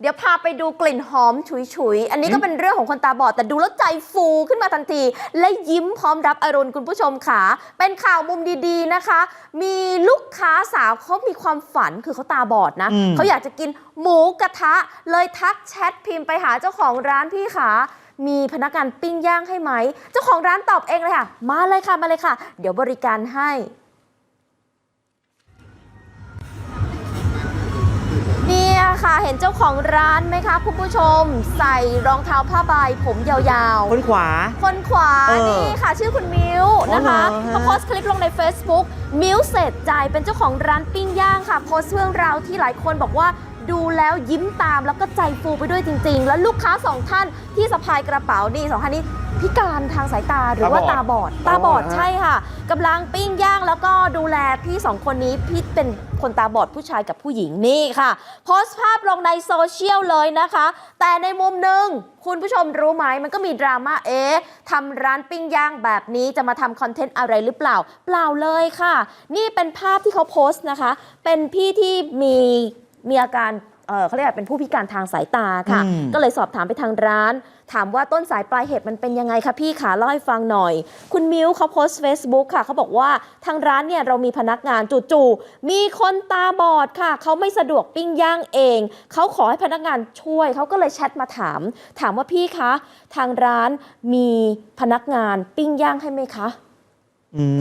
เดี๋ยวพาไปดูกลิ่นหอมฉุยๆ อันนี้ก็เป็นเรื่องของคนตาบอดแต่ดูแล้วใจฟูขึ้นมาทันที และยิ้มพร้อมรับอรุณคุณผู้ชมค่ะ เป็นข่าวมุมดีๆนะคะ มีลูกค้าสาวเขามีความฝันคือเขาตาบอดนะอืมเขาอยากจะกินหมูกระทะ เลยทักแชทพิมพ์ไปหาเจ้าของร้านพี่ขามีพนักงานปิ้งย่างให้ไหม เจ้าของร้านตอบเองเลยค่ะ มาเลยค่ะมาเลยค่ะ เดี๋ยวบริการให้ เนี่ยค่ะ เห็นเจ้าของร้านไหมคะคุณผู้ชม ใส่รองเท้าผ้าใบผมยาวคนขวา ๆ คนขวาเออนี่ค่ะ ชื่อคุณมิวนะคะอ๋อเหรอฮะ เขาโพสต์คลิปลงใน Facebook มิวเศษใจเป็นเจ้าของร้านปิ้งย่างค่ะ โพสต์เรื่องราวที่หลายคนบอกว่า ดูแล้วยิ้มตามแล้วก็ใจฟูไปด้วยจริง ๆ แล้วลูกค้าสองท่านที่สะพายกระเป๋านี่สองท่านนี้พิการทางสายตาหรือว่าตาตาบบออดดตาบอดอ๋อฮะ ใช่ค่ะกำลังปิ้งย่างแล้วก็ดูแลพี่สองคนนี้พี่เป็นคนตาบอดผู้ชายกับผู้หญิงนี่ค่ะโพสต์ภาพลงในโซเชียลเลยนะคะ แต่ในมุมหนึ่งคุณผู้ชมรู้ไหมมันก็มีดราม่าเอ๊ะทำร้านปิ้งย่างแบบนี้จะมาทำคอนเทนต์อะไรหรือเปล่า เปล่าเลยค่ะ นี่เป็นภาพที่เขาโพสต์นะคะ เป็นพี่ที่มี มีอาการเอ่อเขาเรียกว่าเป็นผู้พิการทางสายตาค่ะอืมก็เลยสอบถามไปทางร้าน ถามว่าต้นสายปลายเหตุมันเป็นยังไงคะพี่ขาเล่าให้ฟังหน่อย คุณมิวเขาโพสต์ Facebook ค่ะเขาบอกว่าทางร้านเนี่ยเรามีพนักงานจู่ๆมีคนตาบอดค่ะ เขาไม่สะดวกปิ้งย่างเอง เขาขอให้พนักงานช่วย เขาก็เลยแชทมาถาม ถามว่าพี่คะ ทางร้านมีพนักงานปิ้งย่างให้ไหมคะอื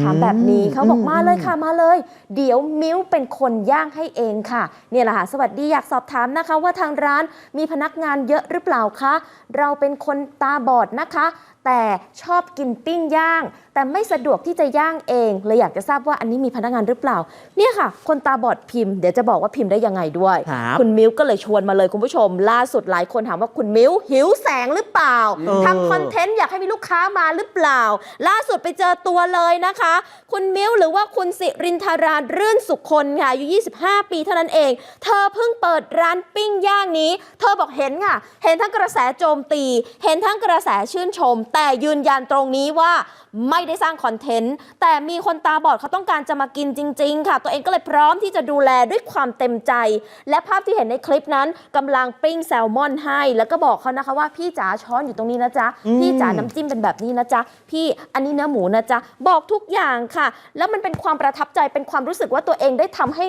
ถามแบบนี้เขาบอกมาเลยค่ะมาเลย เดี๋ยวมิ้วเป็นคนย่างให้เองค่ะ เนี่ยแหละค่ะสวัสดีอยากสอบถามนะคะ ว่าทางร้านมีพนักงานเยอะหรือเปล่าคะ เราเป็นคนตาบอดนะคะแต่ชอบกินปิ้งย่าง แต่ไม่สะดวกที่จะย่างเองเลยอยากจะทราบว่าอันนี้มีพนักงานหรือเปล่า เนี่ยค่ะ คนตาบอดพิมพ์เดี๋ยวจะบอกว่าพิมพ์ได้ยังไงด้วยครับคุณมิ้วก็เลยชวนมาเลยคุณผู้ชม ล่าสุดหลายคนถามว่าคุณมิ้วหิวแสงหรือเปล่าเออทำคอนเทนต์อยากให้มีลูกค้ามาหรือเปล่า ล่าสุดไปเจอตัวเลยนะคะ คุณมิ้วหรือว่าคุณสิรินทารารื่นสุขคนค่ะอายุ 25 ปีเท่านั้นเอง เธอเพิ่งเปิดร้านปิ้งย่างนี้ เธอบอกเห็นค่ะ เห็นทั้งกระแสโจมตี เห็นทั้งกระแสชื่นชมแต่ยืนยันตรงนี้ว่าไม่ได้สร้างคอนเทนต์ แต่มีคนตาบอดเขาต้องการจะมากินจริง ๆ ค่ะ ตัวเองก็เลยพร้อมที่จะดูแลด้วยความเต็มใจ และภาพที่เห็นในคลิปนั้นกำลังปิ้งแซลมอนให้ แล้วก็บอกเขานะคะว่าพี่จ๋าช้อนอยู่ตรงนี้นะจ๊ะอืมพี่จ๋าน้ำจิ้มเป็นแบบนี้นะจ๊ะ พี่อันนี้เนื้อหมูนะจ๊ะ บอกทุกอย่างค่ะ แล้วมันเป็นความประทับใจเป็นความรู้สึกว่าตัวเองได้ทำให้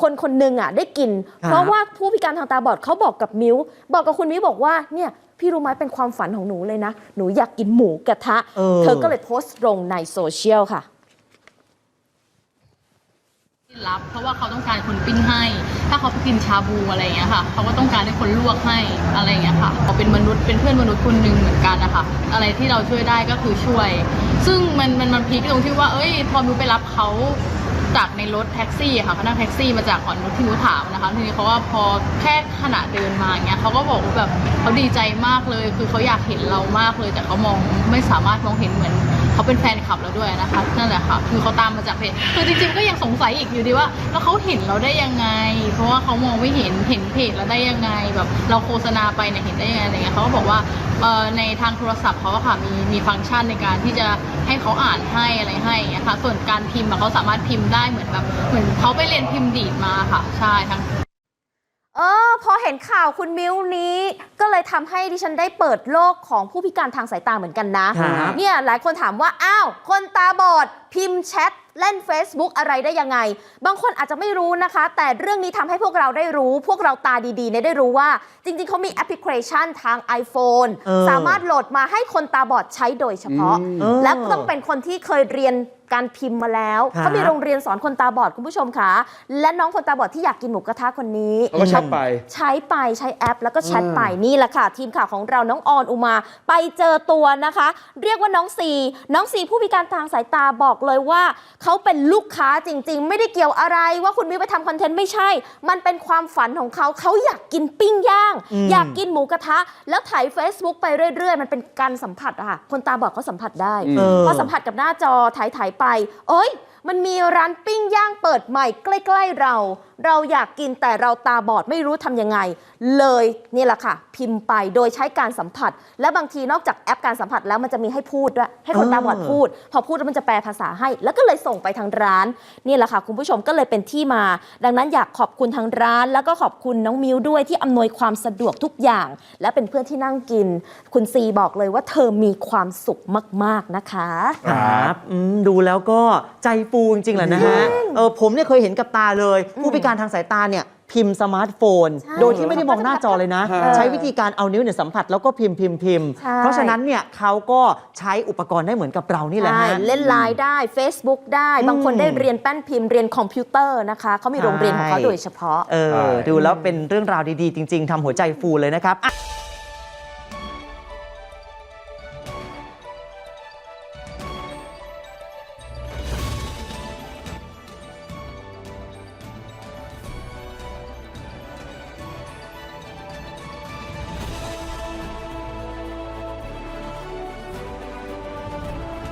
คนคนหนึ่งอะได้กินครับเพราะว่าผู้พิการทางตาบอดเขาบอกกับมิวบอกกับคุณมิวบอกว่าเนี่ยพี่รู้ไหมเป็นความฝันของหนูเลยนะ หนูอยากกินหมูกระทะเออเธอก็เลยโพสต์ลงในโซเชียลค่ะรับเพราะว่าเขาต้องการคนปิ้งให้ ถ้าเขาไปกินชาบูอะไรอย่างเงี้ยค่ะ เขาก็ต้องการให้คนลวกให้อะไรอย่างเงี้ยค่ะเขาเป็นมนุษย์เป็นเพื่อนมนุษย์คนหนึ่งเหมือนกันนะคะอะไรที่เราช่วยได้ก็คือช่วย ซึ่งมันมันมันพีคตรงที่ว่า เอ้ยพอมิวไปรับเขา จากในรถแท็กซี่ค่ะเขานั่งแท็กซี่มาจากอ่อนนุชที่นุถามนะคะทีนี้เขาว่าพอแค่ขณะเดินมาอย่างเงี้ยเขาก็บอกว่าแบบเขาดีใจมากเลย คือเขาอยากเห็นเรามากเลย แต่เขามองไม่สามารถมองเห็นเหมือน เขาเป็นแฟนคลับเราด้วยนะคะนั่นแหละค่ะคือเขาตามมาจากเพจคือจริงๆก็ยังสงสัยอีกอยู่ดีว่า แล้วเขาเห็นเราได้ยังไง เพราะว่าเขามองไม่เห็นเห็นเพจเราได้ยังไงแบบเราโฆษณาไปเนี่ยเห็นได้ยังไงอะไรเงี้ยเขาก็บอกว่าในทางโทรศัพท์เขาค่ะมีมีฟังก์ชันในการที่จะให้เขาอ่านให้อะไรให้อย่างเงี้ยค่ะส่วนการพิมพ์เขาสามารถพิมพ์ได้เหมือนแบบเหมือนเขาไปเรียนพิมพ์ดีดมาค่ะใช่ทั้ง เออพอเห็นข่าวคุณมิวนี้ ก็เลยทำให้ดิฉันได้เปิดโลกของผู้พิการทางสายตาเหมือนกันนะ ครับ เนี่ยหลายคนถามว่า อ้าว คนตาบอด พิมพ์แชทเล่น Facebook อะไรได้ยังไง บางคนอาจจะไม่รู้นะคะ แต่เรื่องนี้ทำให้พวกเราได้รู้ พวกเราตาดีๆเนี่ยได้รู้ว่า จริงๆ เขามีแอปพลิเคชันทาง iPhone เออสามารถโหลดมาให้คนตาบอดใช้โดยเฉพาะ อืมเออและต้องเป็นคนที่เคยเรียนการพิมพ์มาแล้ว ครับ เขามีโรงเรียนสอนคนตาบอดคุณผู้ชมค่ะ และน้องคนตาบอดที่อยากกินหมูกระทะคนนี้ เขาก็ชัดไป ใช้ไปใช้แอปแล้วก็แชทอืมไปนี่แหละค่ะ ทีมข่าวของเราน้องออนอุมา ไปเจอตัวนะคะ เรียกว่าน้องซีน้องซีผู้พิการทางสายตาบอกเลยว่าเขาเป็นลูกค้าจริง ๆ ไม่ได้เกี่ยวอะไรว่าคุณมิวไปทำคอนเทนต์ไม่ใช่ มันเป็นความฝันของเขาเขาอยากกินปิ้งย่าง อืม อยากกินหมูกระทะ แล้วถ่าย Facebook ไปเรื่อย ๆ มันเป็นการสัมผัสอะค่ะคนตาบอดเขาสัมผัสได้ อืม เออ พอสัมผัสกับหน้าจอถ่ายถ่ายๆไป เอ้ย มันมีร้านปิ้งย่างเปิดใหม่ใกล้ ๆเรา เราอยากกินแต่เราตาบอดไม่รู้ทำยังไง เลยนี่แหละค่ะ พิมพ์ไปโดยใช้การสัมผัส และบางทีนอกจากแอปการสัมผัสแล้วมันจะมีให้พูดด้วยให้คนเออตาบอดพูด พอพูดแล้วมันจะแปลภาษาให้ แล้วก็เลยส่งไปทางร้านนี่แหละค่ะคุณผู้ชมก็เลยเป็นที่มา ดังนั้นอยากขอบคุณทางร้าน แล้วก็ขอบคุณน้องมิวด้วยที่อำนวยความสะดวกทุกอย่าง และเป็นเพื่อนที่นั่งกิน คุณซีบอกเลยว่าเธอมีความสุขมาก ๆนะคะ ครับอืมดูแล้วก็ใจฟูจริงๆแหละนะฮะเออผมเนี่ยเคยเห็นกับตาเลย ผู้พิการทางสายตาเนี่ย พิมพ์สมาร์ทโฟน ใช่โดยที่ไม่ได้มองหน้าจอเลยนะเออใช้วิธีการเอานิ้วเนี่ยสัมผัสแล้วก็พิมพ์พิมพ์พิมพ์ ใช่ เพราะฉะนั้นเนี่ยเขาก็ใช้อุปกรณ์ได้เหมือนกับเรานี่แหละใช่ฮะ เล่นไลน์ได้ Facebook ได้อืมบางคนได้เรียนแป้นพิมพ์เรียนคอมพิวเตอร์นะคะเขามีโรงเรียนของเขาใช่โดยเฉพาะ เอใช่อดูแล้วเป็นเรื่องราวดี ๆ จริง ๆทำหัวใจฟูเลยนะครับอะ